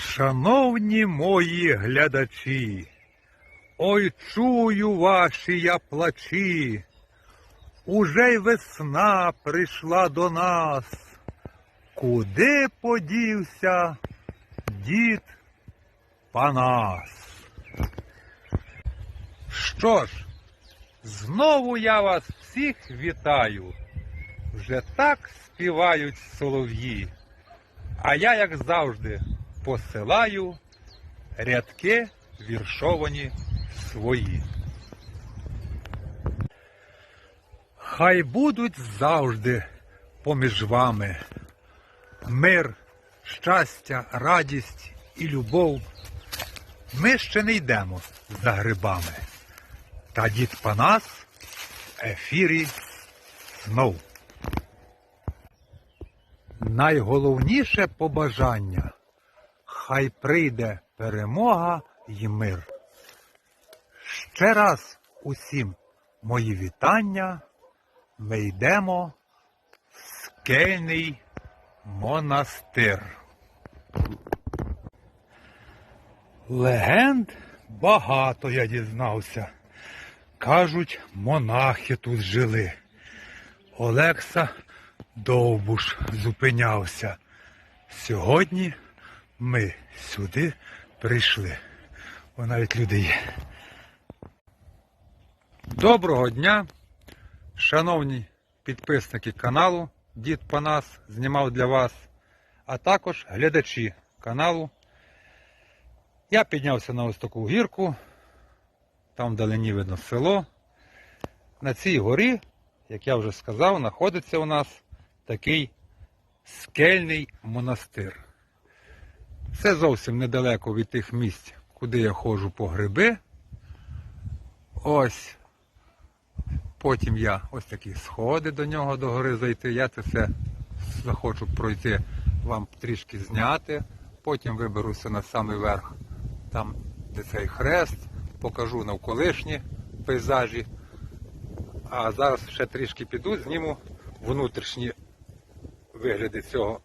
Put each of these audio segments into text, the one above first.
Шановні мої глядачі, ой чую ваші я плачі. Уже й весна прийшла до нас. Куди подівся дід Панас? Що ж, знову я вас всіх вітаю. Вже так співають солов'ї. А я, як завжди, посилаю рядки віршовані свої. Хай будуть завжди поміж вами мир, щастя, радість і любов. Ми ще не йдемо за грибами. Та дід Панас в ефірі знов. Найголовніше побажання хай прийде перемога й мир. Ще раз усім мої вітання. Ми йдемо в скельний монастир. Легенд багато я дізнався. Кажуть, монахи тут жили. Олекса Довбуш зупинявся. Сьогодні ми сюди прийшли. О, навіть люди є. Доброго дня, шановні підписники каналу. Дід Панас знімав для вас, а також глядачі каналу. Я піднявся на ось таку гірку, там вдалині видно село. На цій горі, як я вже сказав, знаходиться у нас такий скельний монастир. Це зовсім недалеко від тих місць, куди я ходжу по гриби. Ось. Потім я ось такі сходи до нього до гори зайти. Я це все захочу пройти, вам трішки зняти. Потім виберуся на самий верх, там, де цей хрест, покажу навколишні пейзажі. А зараз ще трішки піду, зніму внутрішні вигляди цього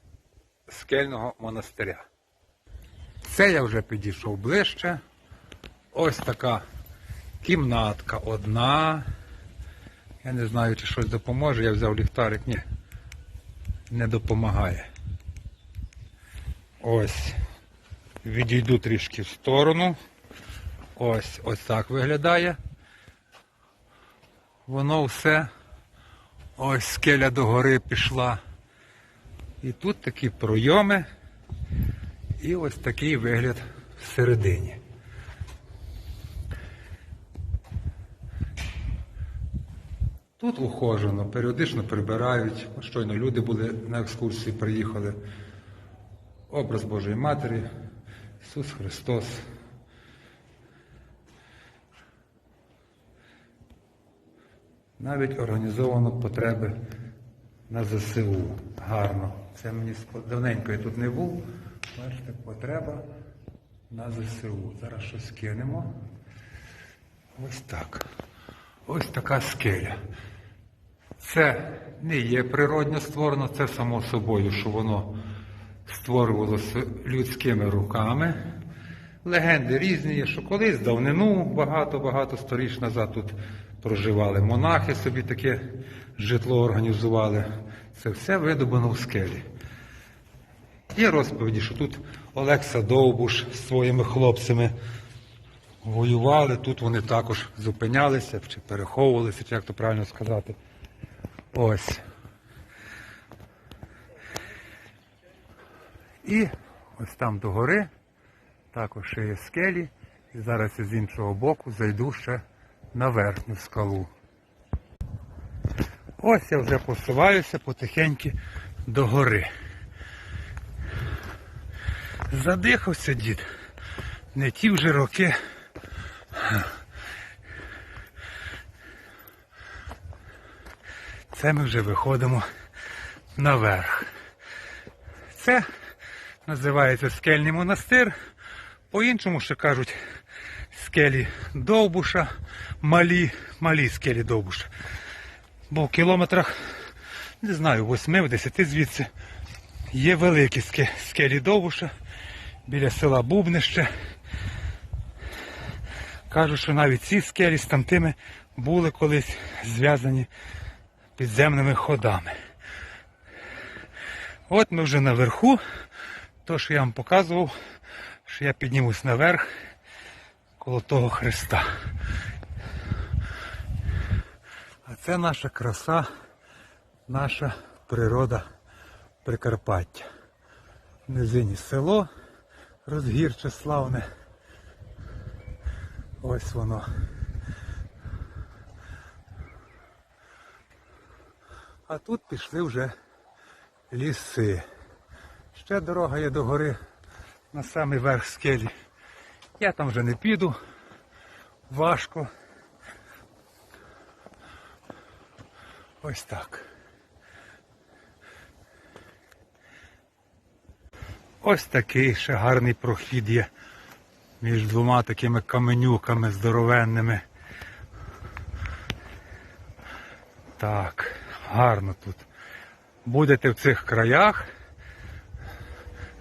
скельного монастиря. Це я вже підійшов ближче. Ось така кімнатка одна. Я не знаю, чи щось допоможе. Я взяв ліхтарик. Ні. Не допомагає. Ось. Відійду трішки в сторону. Ось ось так виглядає. Воно все. Ось скеля догори пішла. І тут такі пройоми. І ось такий вигляд всередині. Тут ухожено, періодично прибирають. Щойно люди були на екскурсії, приїхали. Образ Божої Матері, Ісус Христос. Навіть організовано потреби на ЗСУ. Гарно. Це мені давненько я тут не був. Бачите, потреба на ЗСУ. Зараз щось кинемо. Ось так. Ось така скеля. Це не є природньо створено, це само собою, що воно створювалося людськими руками. Легенди різні є, що колись давнину, багато-багато сторіч назад тут проживали монахи, собі таке житло організували. Це все видобано в скелі. Є розповіді, що тут Олекса Довбуш з своїми хлопцями воювали, тут вони також зупинялися чи переховувалися, чи як то правильно сказати. Ось. І ось там до гори також ще є скелі. І зараз я з іншого боку зайду ще на верхню скалу. Ось я вже посуваюся потихеньки до гори. Задихався дід. Не ті вже роки. Це ми вже виходимо наверх. Це називається скельний монастир. По-іншому ще кажуть скелі Довбуша, малі, малі скелі Довбуша. Бо в кілометрах, не знаю, 8-10 звідси є великі скелі Довбуша. Біля села Бубнище. Кажуть, що навіть ці скелі з тамтими були колись зв'язані підземними ходами. От ми вже наверху. То, що я вам показував, що я піднімусь наверх коло того Христа. А це наша краса, наша природа Прикарпаття. Низині село розгірче славне. Ось воно. А тут пішли вже ліси. Ще дорога є до гори на самий верх скелі. Я там вже не піду. Важко. Ось так. Ось такий ще гарний прохід є між двома такими каменюками здоровенними. Так, гарно тут. Будете в цих краях,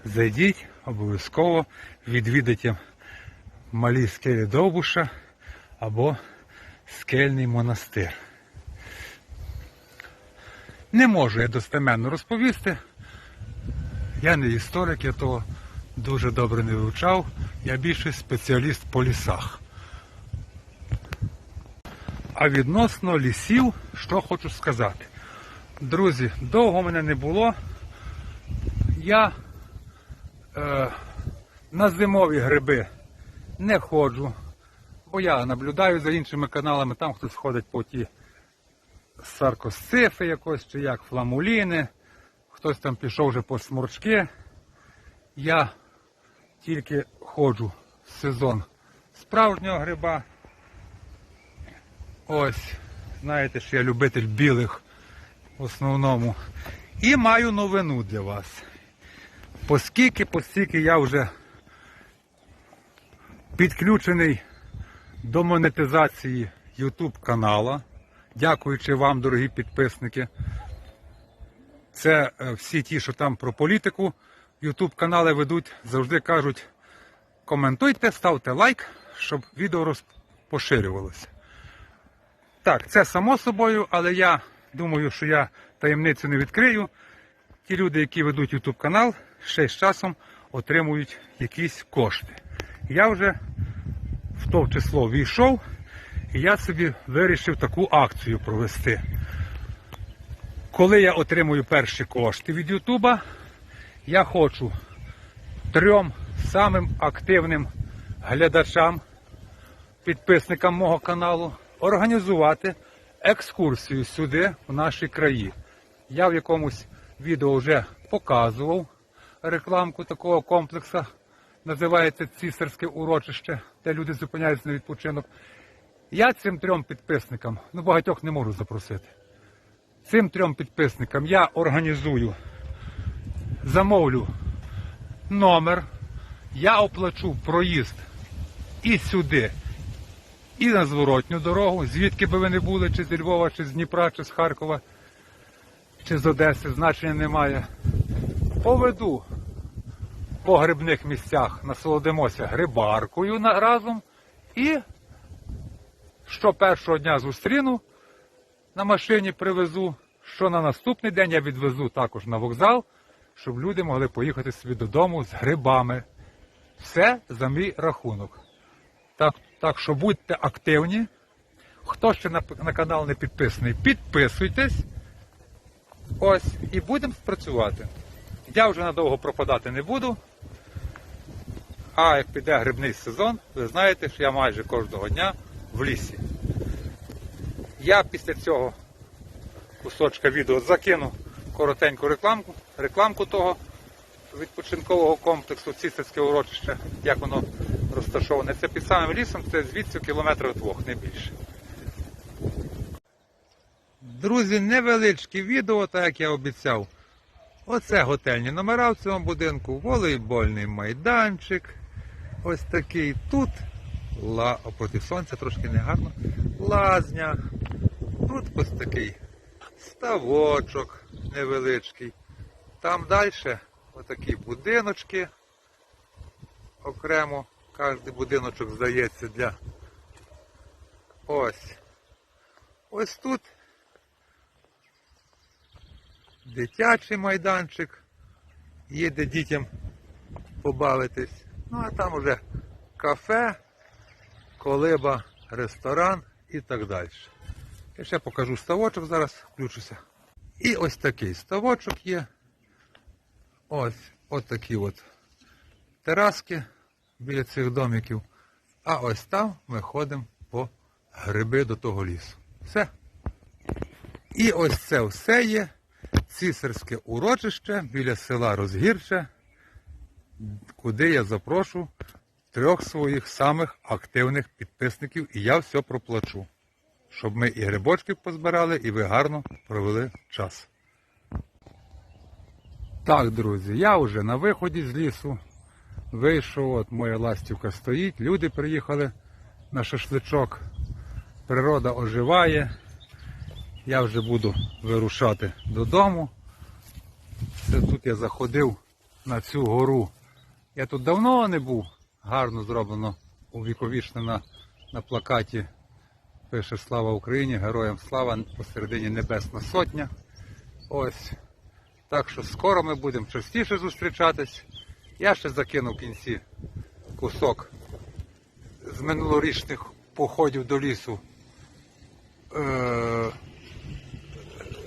зайдіть, обов'язково відвідайте малі скелі Довбуша або скельний монастир. Не можу я достеменно розповісти. Я не історик, я того дуже добре не вивчав. Я більше спеціаліст по лісах. А відносно лісів, що хочу сказати. Друзі, довго мене не було. Я е, на зимові гриби не ходжу, бо я наблюдаю за іншими каналами, там хтось ходить по ті саркосцифи якось, чи як фламуліни, хтось там пішов вже по сморчки. Я тільки ходжу в сезон справжнього гриба. Ось, знаєте, що я любитель білих в основному. І маю новину для вас. Оскільки, постільки я вже підключений до монетизації YouTube канала, дякуючи вам, дорогі підписники. Це е, всі ті, що там про політику, YouTube канали ведуть, завжди кажуть, коментуйте, ставте лайк, щоб відео роз- поширювалося. Так, це само собою, але я думаю, що я таємницю не відкрию. Ті люди, які ведуть YouTube канал, ще з часом отримують якісь кошти. Я вже в то число війшов, і я собі вирішив таку акцію провести. Коли я отримую перші кошти від Ютуба, я хочу трьом самим активним глядачам, підписникам мого каналу, організувати екскурсію сюди, в наші краї. Я в якомусь відео вже показував рекламку такого комплексу. Називається Цісарське урочище, де люди зупиняються на відпочинок. Я цим трьом підписникам, ну багатьох не можу запросити. Цим трьом підписникам я організую, замовлю номер, я оплачу проїзд і сюди, і на зворотню дорогу, звідки би ви не були, чи з Львова, чи з Дніпра, чи з Харкова, чи з Одеси, значення немає. Поведу по грибних місцях, насолодимося грибаркою разом і що першого дня зустріну, на машині привезу, що на наступний день я відвезу також на вокзал, щоб люди могли поїхати собі додому з грибами. Все за мій рахунок. Так, так що будьте активні. Хто ще на, на канал не підписаний, підписуйтесь. Ось, і будемо працювати. Я вже надовго пропадати не буду. А як піде грибний сезон, ви знаєте, що я майже кожного дня в лісі. Я після цього кусочка відео закину коротеньку рекламку, рекламку того відпочинкового комплексу Цісарське урочище, як воно розташоване. Це під самим лісом, це звідси кілометрів двох, не більше. Друзі, невеличке відео, так як я обіцяв. Оце готельні номера в цьому будинку, волейбольний майданчик. Ось такий тут. Ла... Проти сонця трошки негарно. Лазня. Тут ось такий ставочок невеличкий. Там далі отакі будиночки. окремо. Кожен будиночок здається для. Ось. Ось тут дитячий майданчик. Є де дітям побавитись. Ну а там уже кафе, колиба, ресторан і так далі. Я ще покажу ставочок, зараз включуся. І ось такий ставочок є. Ось, ось такі от тераски біля цих домиків. А ось там ми ходимо по гриби до того лісу. Все. І ось це все є цісарське урочище біля села Розгірче, куди я запрошу трьох своїх самих активних підписників, і я все проплачу. Щоб ми і грибочків позбирали, і ви гарно провели час. Так, друзі, я вже на виході з лісу. Вийшов, от моя ластівка стоїть, люди приїхали на шашличок. Природа оживає. Я вже буду вирушати додому. Це тут я заходив на цю гору. Я тут давно не був. Гарно зроблено увіковічнено на плакаті. Пише Слава Україні, героям слава посередині Небесна Сотня. Ось. Так що скоро ми будемо частіше зустрічатись. Я ще закину в кінці кусок з минулорічних походів до лісу. Е-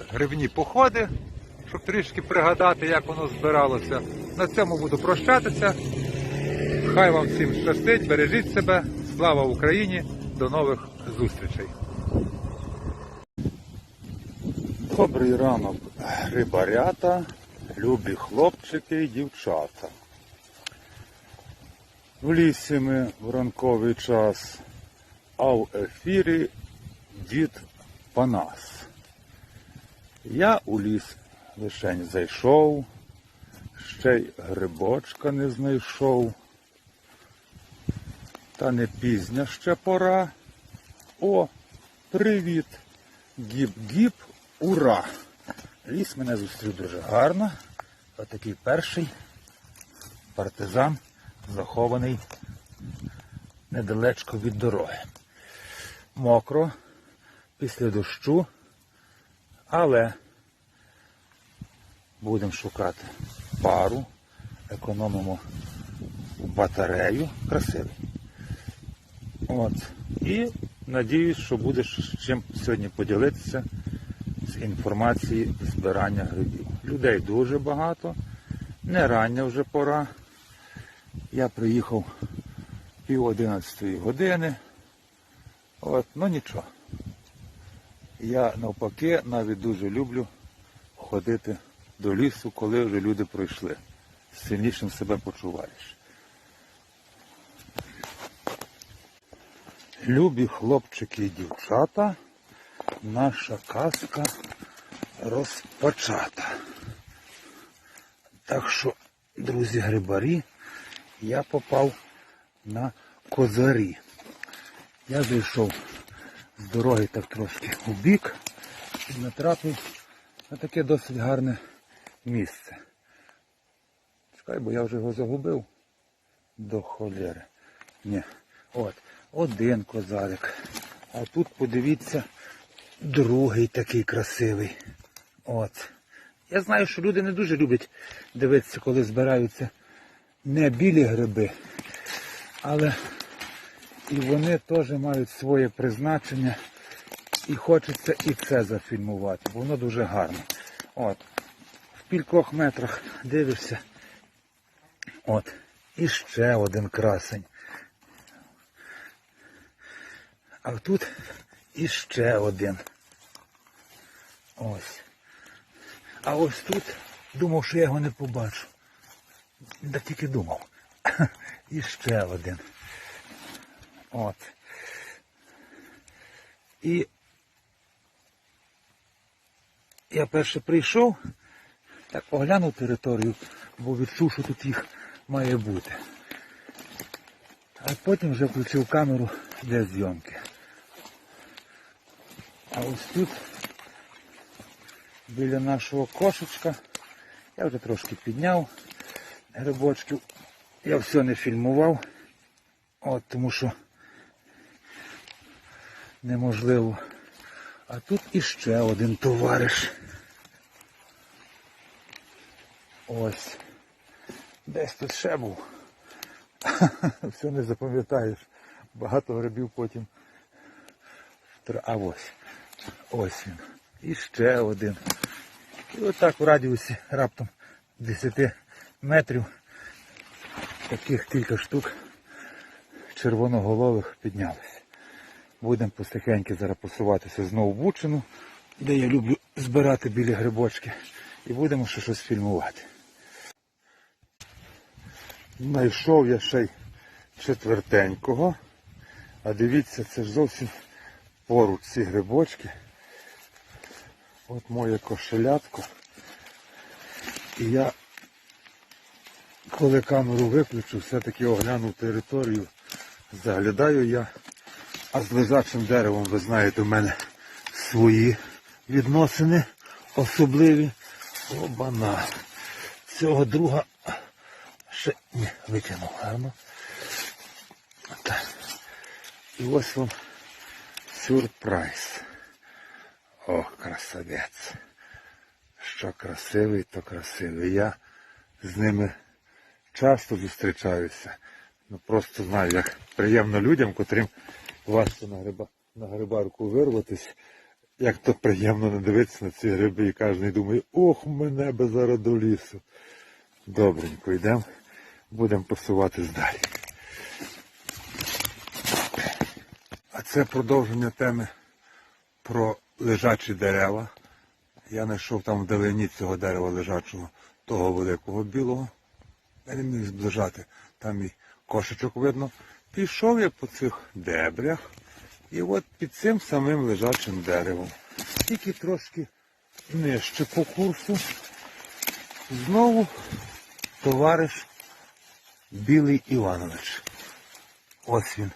грибні походи, щоб трішки пригадати, як воно збиралося. На цьому буду прощатися. Хай вам всім щастить, бережіть себе. Слава Україні! До нових зустрічей! Добрий ранок, рибарята, любі хлопчики і дівчата. В лісі ми в ранковий час, а в ефірі дід Панас. Я у ліс лишень зайшов, ще й грибочка не знайшов. Та не пізня ще пора. О, привіт! Гіп-гіп, ура! Ліс мене зустрів дуже гарно. Отакий перший партизан захований недалечко від дороги. Мокро, після дощу, але будемо шукати пару, економимо батарею. Красивий. От. І надіюсь, що будеш чим сьогодні поділитися з інформації збирання грибів. Людей дуже багато, не рання вже пора. Я приїхав пів одинадцятої години. От, ну нічого. Я навпаки навіть дуже люблю ходити до лісу, коли вже люди пройшли. Сильнішим себе почуваєш. Любі хлопчики і дівчата, наша казка розпочата. Так що, друзі грибарі, я попав на козарі. Я зайшов з дороги так трошки у бік і натрапив на таке досить гарне місце. Чекай, бо я вже його загубив до холєри. Ні. От, один козарик. А тут подивіться, другий такий красивий. От. Я знаю, що люди не дуже люблять дивитися, коли збираються не білі гриби, але і вони теж мають своє призначення. І хочеться і це зафільмувати, бо воно дуже гарно. От. В кількох метрах дивишся. От. І ще один красень. А тут іще один. Ось. А ось тут думав, що я його не побачу. Да тільки думав. І ще один. От. І я перше прийшов, так оглянув територію, бо відчув, що тут їх має бути. А потім вже включив камеру для зйомки. А ось тут, біля нашого кошечка, я вже трошки підняв грибочків. Я все не фільмував, от, тому що неможливо. А тут іще один товариш. Ось. Десь тут ще був. Все не запам'ятаєш. Багато грибів потім. А ось. Ось він. І ще один. І отак в радіусі раптом 10 метрів таких кілька штук червоноголових піднялися. Будемо потихеньки зараз посуватися знову в Бучину, де я люблю збирати білі грибочки. І будемо ще щось фільмувати. Знайшов я ще й четвертенького. А дивіться, це ж зовсім поруч ці грибочки. От моє кошелятко. І я, коли камеру виключу, все-таки оглянув територію, заглядаю я. А з лежачим деревом, ви знаєте, в мене свої відносини особливі. Обана. Цього друга ще не витягнув гарно. Так. І ось вам сюрприз. Ох, красавець. Що красивий, то красивий. Я з ними часто зустрічаюся. Ну просто знаю, як приємно людям, котрим важко на, гриба, на грибарку вирватись, як то приємно не дивитися на ці гриби і кожен думає, ох, мене би зараз до лісу. Добренько, йдемо, будемо посуватись далі. А це продовження теми про лежачі дерева. Я знайшов там вдалині цього дерева лежачого, того великого білого. Я не міг зближати. Там і кошечок видно. Пішов я по цих дебрях. І от під цим самим лежачим деревом. Тільки трошки нижче по курсу. Знову товариш Білий Іванович. Ось він.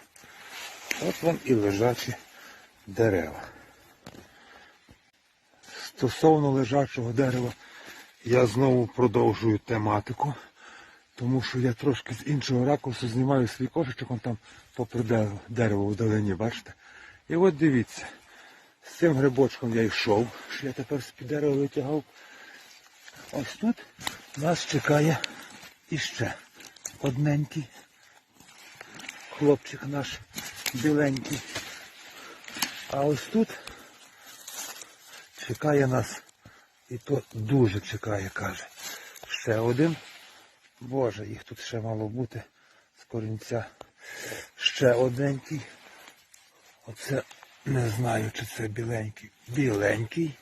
От вам і лежачі дерева. Стосовно лежачого дерева, я знову продовжую тематику, тому що я трошки з іншого ракурсу знімаю свій кошечок, он там попри дерево, вдалині, бачите? І от дивіться, з цим грибочком я йшов, що я тепер з-під дерева витягав. Ось тут нас чекає іще одненький хлопчик наш біленький. А ось тут чекає нас, і то дуже чекає, каже. Ще один. Боже, їх тут ще мало бути з корінця. Ще одненький. Оце не знаю, чи це біленький. Біленький.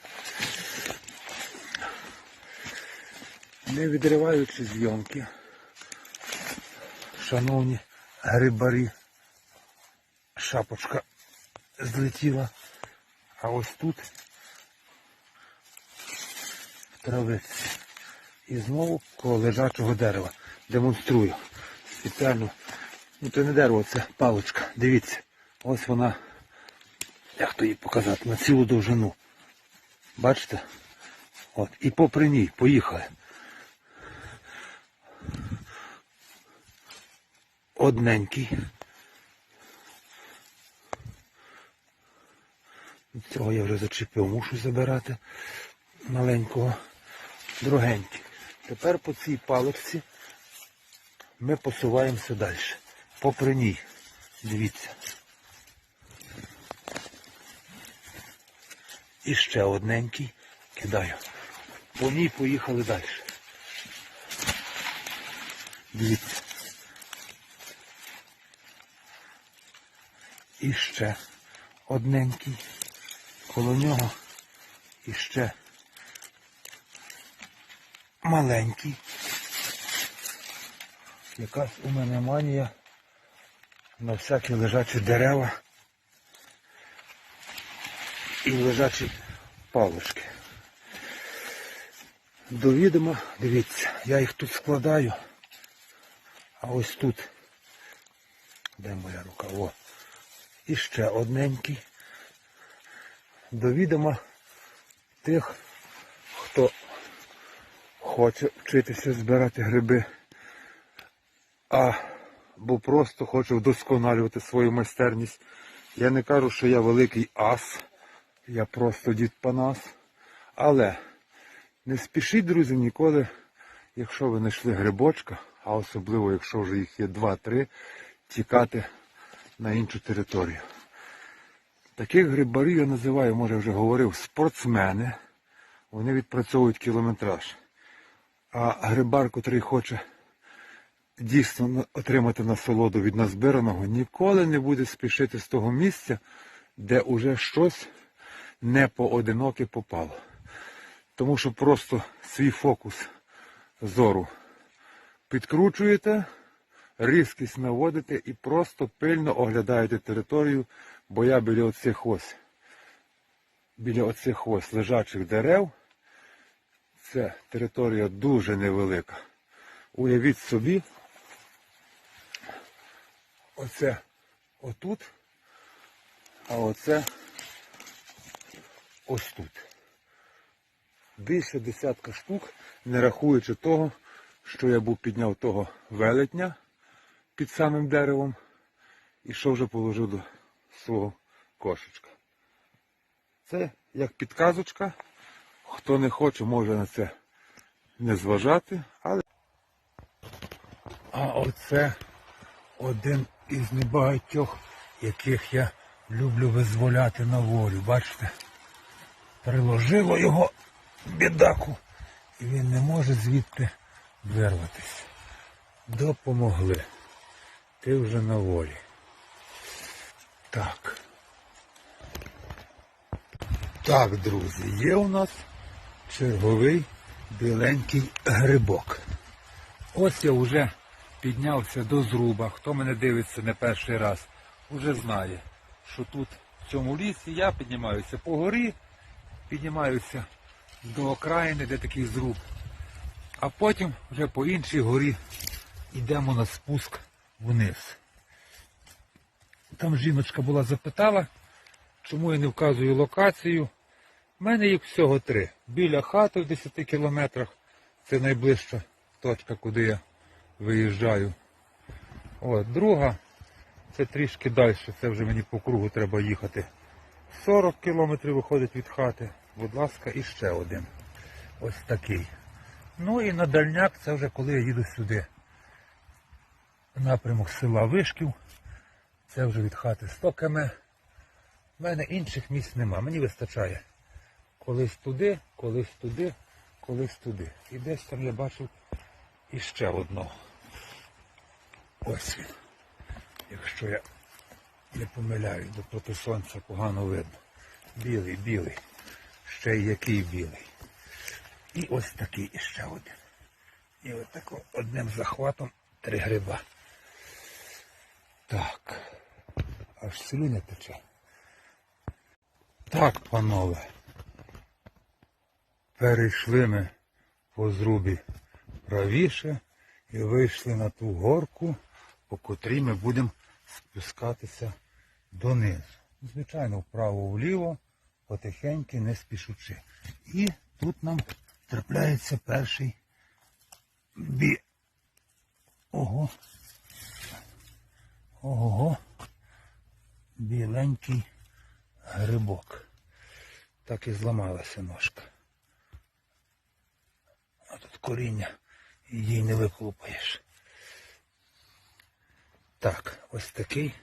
Не відриваючи зйомки. Шановні грибарі, шапочка злетіла. А ось тут травиці. І знову коло лежачого дерева. Демонструю. Спеціально. Ну це не дерево, це паличка. Дивіться. Ось вона. Як то її показати? На цілу довжину. Бачите? От. І попри ній. Поїхали. Одненький. Цього я вже зачепив, мушу забирати маленького, другенький. Тепер по цій паличці ми посуваємося далі. Попри ній. Дивіться. І ще одненький кидаю. По ній поїхали далі. Дивіться. І ще одненький. Коло нього іще маленький. Якась у мене манія на всякі лежачі дерева і лежачі палочки. До відома, дивіться, я їх тут складаю, а ось тут, де моя рука, о, і ще одненький. До відома тих, хто хоче вчитися збирати гриби, а бо просто хочу вдосконалювати свою майстерність. Я не кажу, що я великий ас, я просто дід Панас. Але не спішіть, друзі, ніколи, якщо ви знайшли грибочка, а особливо, якщо вже їх є 2-3, тікати на іншу територію. Таких грибарів я називаю, може вже говорив, спортсмени. Вони відпрацьовують кілометраж. А грибар, котрий хоче дійсно отримати насолоду від назбираного, ніколи не буде спішити з того місця, де уже щось не поодиноке попало. Тому що просто свій фокус зору підкручуєте, різкість наводите і просто пильно оглядаєте територію, бо я біля оцих ось, біля оцих ось лежачих дерев, це територія дуже невелика. Уявіть собі, оце отут, а оце ось тут. Більше десятка штук, не рахуючи того, що я був підняв того велетня під самим деревом і що вже положив до свого кошечка. Це як підказочка. Хто не хоче, може на це не зважати, але. А оце один із небагатьох, яких я люблю визволяти на волю. Бачите? Приложило його бідаку, і він не може звідти вирватися. Допомогли. Ти вже на волі. Так. Так, друзі, є у нас черговий біленький грибок. Ось я вже піднявся до зруба. Хто мене дивиться не перший раз, уже знає, що тут в цьому лісі я піднімаюся по горі, піднімаюся до окраїни, де такий зруб. А потім вже по іншій горі йдемо на спуск вниз. Там жіночка була запитала, чому я не вказую локацію. У мене їх всього три. Біля хати в 10 кілометрах. Це найближча точка, куди я виїжджаю. От, друга, це трішки далі, це вже мені по кругу треба їхати. 40 кілометрів виходить від хати. Будь ласка, і ще один. Ось такий. Ну і на дальняк це вже коли я їду сюди. Напрямок села Вишків. Це вже від хати 100 км. У мене інших місць нема. Мені вистачає. Колись туди, колись туди, колись туди. І десь там я бачив іще одного. Ось він. Якщо я не помиляюсь, бо проти сонця погано видно. Білий, білий. Ще й який білий. І ось такий іще один. І отако одним захватом три гриба. Так. Аж слюня тече. Так, панове. Перейшли ми по зрубі правіше і вийшли на ту горку, по котрій ми будемо спускатися донизу. Звичайно, вправо-вліво, потихеньки, не спішучи. І тут нам трапляється перший бі. Ого. Ого. Біленький грибок. Так і зламалася ножка. А тут коріння її не виклупаєш. Так, ось такий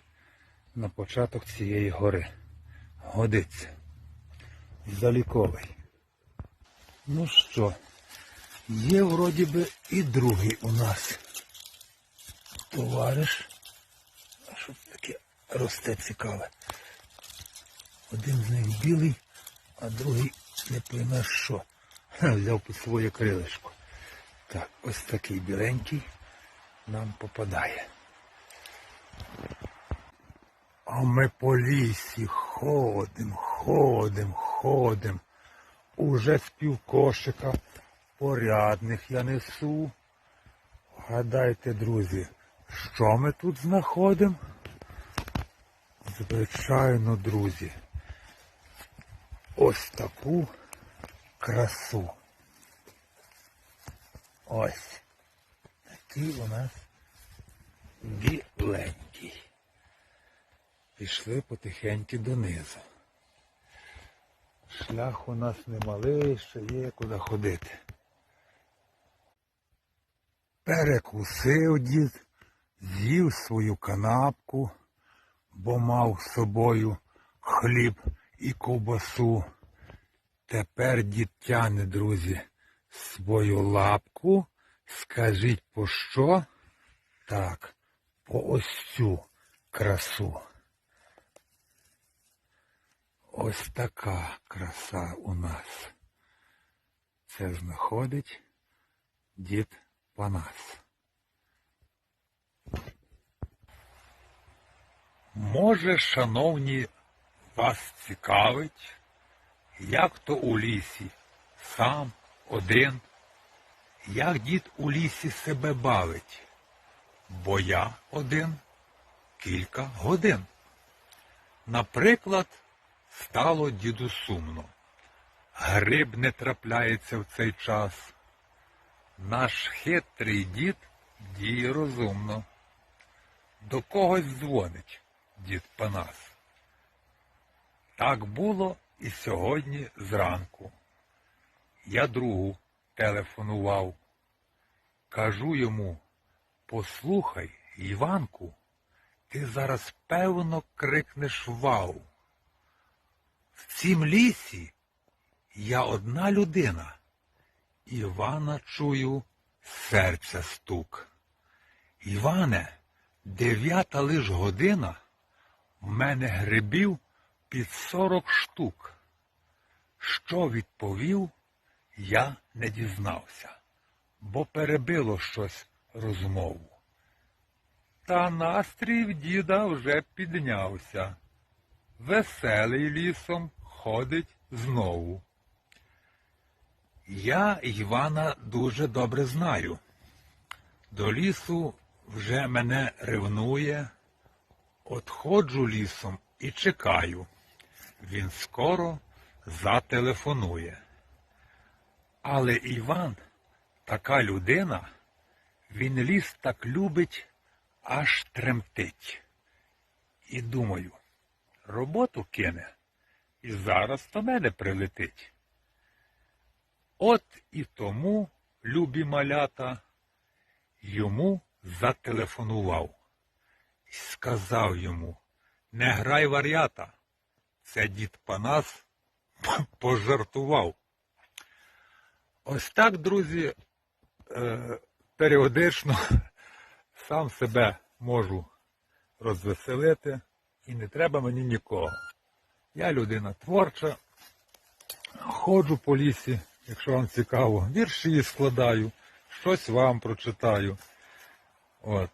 на початок цієї гори. Годиться. Заліковий. Ну що, є вроді би і другий у нас товариш. А що таке росте цікаве? Один з них білий, а другий не поймеш що. Взяв під своє крилишко. Так, ось такий біленький нам попадає. А ми по лісі ходим, ходим, ходим. Уже з півкошика порядних я несу. Гадайте, друзі, що ми тут знаходимо? Звичайно, друзі. Ось таку красу. Ось. Такий у нас біленький. Пішли потихеньки донизу. Шлях у нас немалий, ще є куди ходити. Перекусив дід, з'їв свою канапку, бо мав з собою хліб і ковбасу. Тепер дід тяне, друзі, свою лапку. Скажіть по що? Так, по ось цю красу. Ось така краса у нас. Це знаходить дід Панас. Може, шановні, вас цікавить, як то у лісі, сам, один, як дід у лісі себе бавить, бо я один кілька годин. Наприклад, стало діду сумно. Гриб не трапляється в цей час. Наш хитрий дід діє розумно. До когось дзвонить дід Панас. Так було і сьогодні зранку. Я другу телефонував. Кажу йому, послухай, Іванку, ти зараз певно крикнеш вау. В цім лісі я одна людина. Івана чую серця стук. Іване, дев'ята лиш година, в мене грибів під сорок штук. Що відповів, я не дізнався, бо перебило щось розмову. Та настрій в діда вже піднявся. Веселий лісом ходить знову. Я Івана дуже добре знаю. До лісу вже мене ревнує. От ходжу лісом і чекаю. Він скоро зателефонує. Але Іван така людина, він ліс так любить, аж тремтить. І думаю, роботу кине і зараз до мене прилетить. От і тому, любі малята, йому зателефонував і сказав йому, не грай вар'ята, це дід Панас пожартував. Ось так, друзі, е, періодично сам себе можу розвеселити і не треба мені нікого. Я людина творча, ходжу по лісі, якщо вам цікаво, вірші складаю, щось вам прочитаю. От.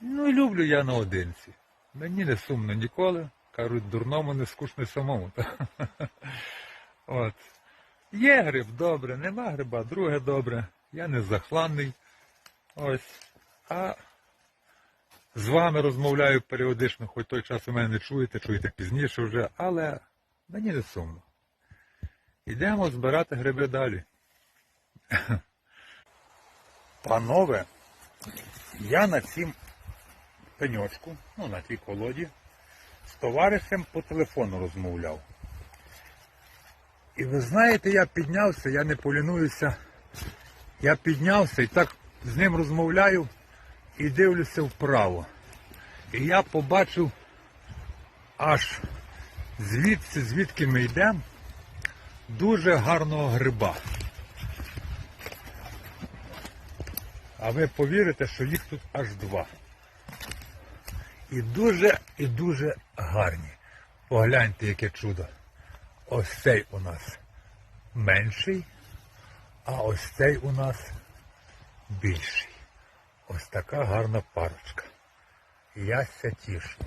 Ну і люблю я наодинці. Мені не сумно ніколи. Кажуть, дурному не скучно самому. От. Є гриб добре, нема гриба, друге добре. Я не захланний. Ось. А з вами розмовляю періодично, хоч той час ви мене не чуєте, чуєте пізніше вже, але мені не сумно. Йдемо збирати гриби далі. Панове, я на цім пеньочку, ну на тій колоді, з товаришем по телефону розмовляв. І ви знаєте, я піднявся, я не полінуюся. Я піднявся і так з ним розмовляю і дивлюся вправо. І я побачив аж звідси, звідки ми йдемо, дуже гарного гриба. А ви повірите, що їх тут аж два. І дуже і дуже гарні. Погляньте, яке чудо. Ось цей у нас менший, а ось цей у нас більший. Ось така гарна парочка. Я ся тішу.